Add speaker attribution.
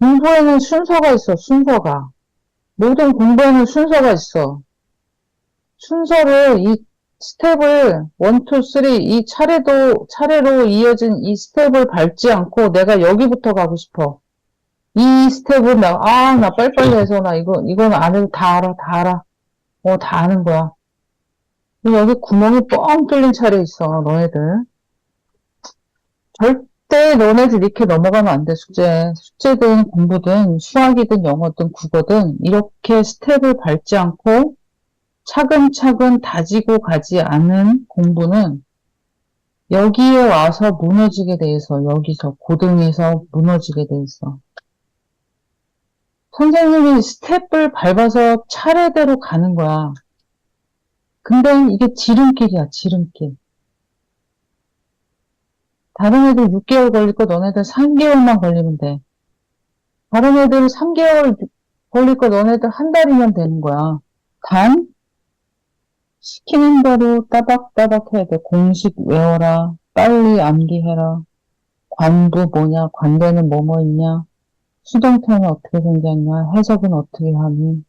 Speaker 1: 공부에는 순서가 있어, 순서가. 모든 공부에는 순서가 있어. 순서를, 이 스텝을, 원, 투, 쓰리, 이 차례도, 차례로 이어진 이 스텝을 밟지 않고 내가 여기부터 가고 싶어. 이 스텝을 나, 아, 나 빨리빨리 해서 나 이거, 이건 안 해도 다 알아, 다 알아. 어, 다 아는 거야. 여기 구멍이 뻥 뚫린 차례 있어, 너네들. 절대 너네들 이렇게 넘어가면 안 돼, 숙제. 숙제든 공부든 수학이든 영어든 국어든 이렇게 스텝을 밟지 않고 차근차근 다지고 가지 않은 공부는 여기에 와서 무너지게 돼 있어. 여기서 고등에서 무너지게 돼 있어. 선생님이 스텝을 밟아서 차례대로 가는 거야. 근데 이게 지름길이야, 지름길. 다른 애들 6개월 걸릴 거 너네들 3개월만 걸리면 돼. 다른 애들 3개월 걸릴 거 너네들 한 달이면 되는 거야. 단, 시키는 대로 따박따박 해야 돼. 공식 외워라. 빨리 암기해라. 관부 뭐냐? 관대는 뭐뭐 있냐? 수동태는 어떻게 생겼냐? 해석은 어떻게 하니?